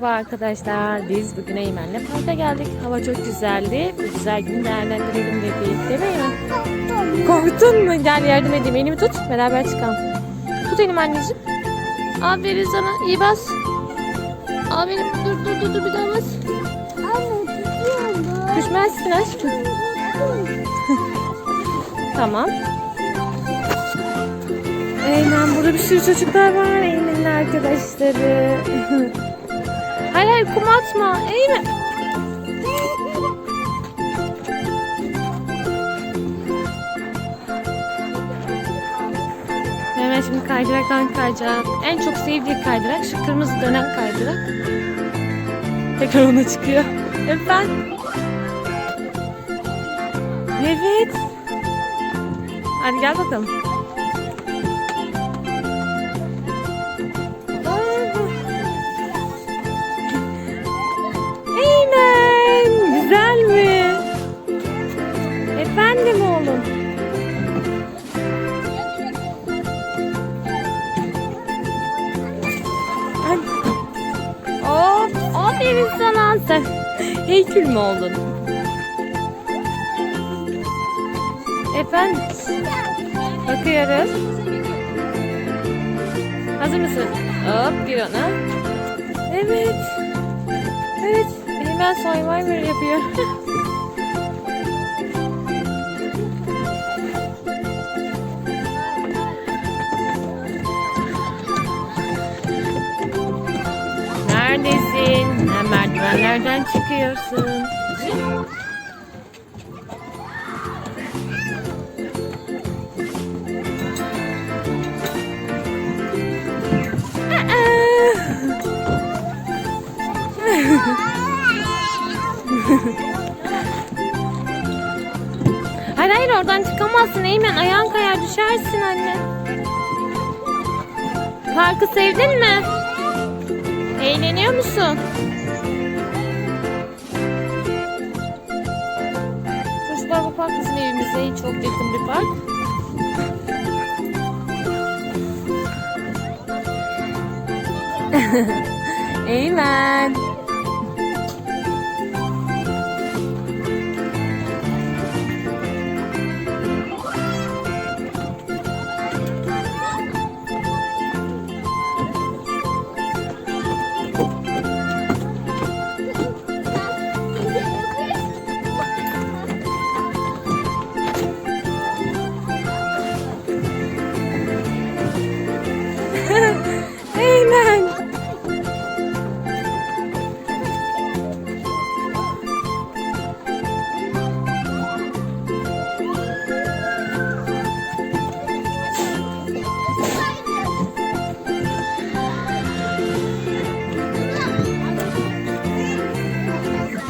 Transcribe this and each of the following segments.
Merhaba arkadaşlar. Biz bugün Eymen'le parka geldik. Hava çok güzeldi. Bu güzel günü değerlendirelim dedik. Değil mi? Korktun mu? Gel yardım edeyim. Elimi tut. Beraber çıkalım. Tut elimi anneciğim. Aferin sana. İyi bas. Aferin. Dur dur dur, dur. bir daha bas. Düşmezsin aşkım. Tamam. Eymen burada bir sürü çocuklar var. Eymen'in arkadaşları. hayır hayır kum atma. Eymen. Eymen şimdi kaydıraktan kayacak. En çok sevdiği kaydırak şu kırmızı dönen kaydırak. Tekrar ona çıkıyor. Efendim? Evet. Hadi gel bakalım. Sana. Sen heykül mü oldun? Efendim? Bakıyoruz. Hazır mısın? Hop bir ona. Evet. Evet. Hemen Survivor yapıyor. Neredesin? Ha, merdivenlerden çıkıyorsun. Hayır hayır oradan çıkamazsın Eymen. Ayağın kayar düşersin anne. Parkı sevdin mi? Eğleniyor musun? Bu park bizim evimize çok yakın bir park. Eymen.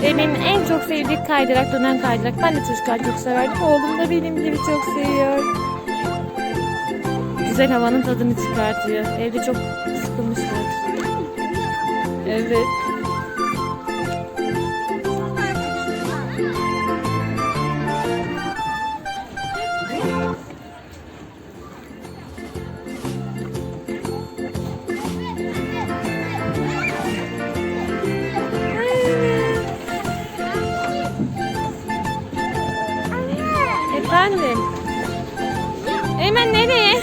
Emin en çok sevdiği kaydırak, dönen kaydırak. Ben de çocuklar çok severdim. Oğlum da benim gibi çok seviyor. Güzel havanın tadını çıkartıyor. Evde çok sıkılmışlar. Evet. Efendim. Eymen nereye?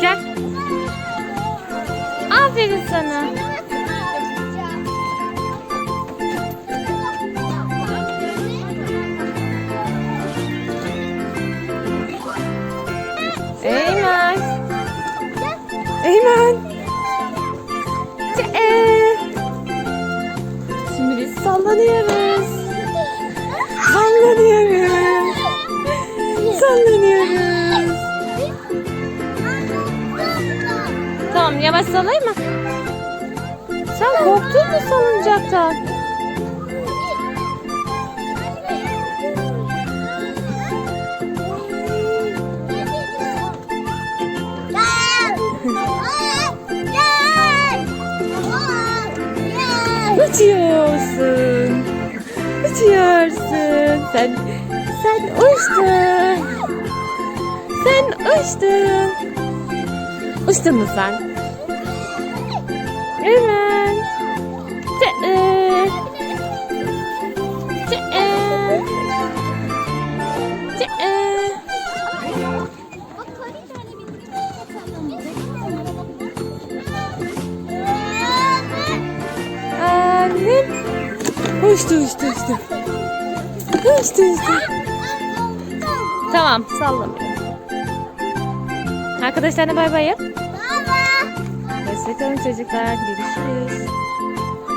Gel. Aferin sana. Sallanıyoruz. Sallanıyoruz. Sallanıyoruz. Tamam yavaş sallayayım mı? Sen korktun mu salıncaktan? Uçuyorsun. Sen sen uçtun. Sen uçtun. Uçtun mu sen? Evet. Çe- Çe- Çe- Annem. Uçtu uçtu uçtu. Uçtu uçtu. Tamam sallamıyorum. Arkadaşlarına bay bay yap. Baba. Hoşçakalın çocuklar. Görüşürüz.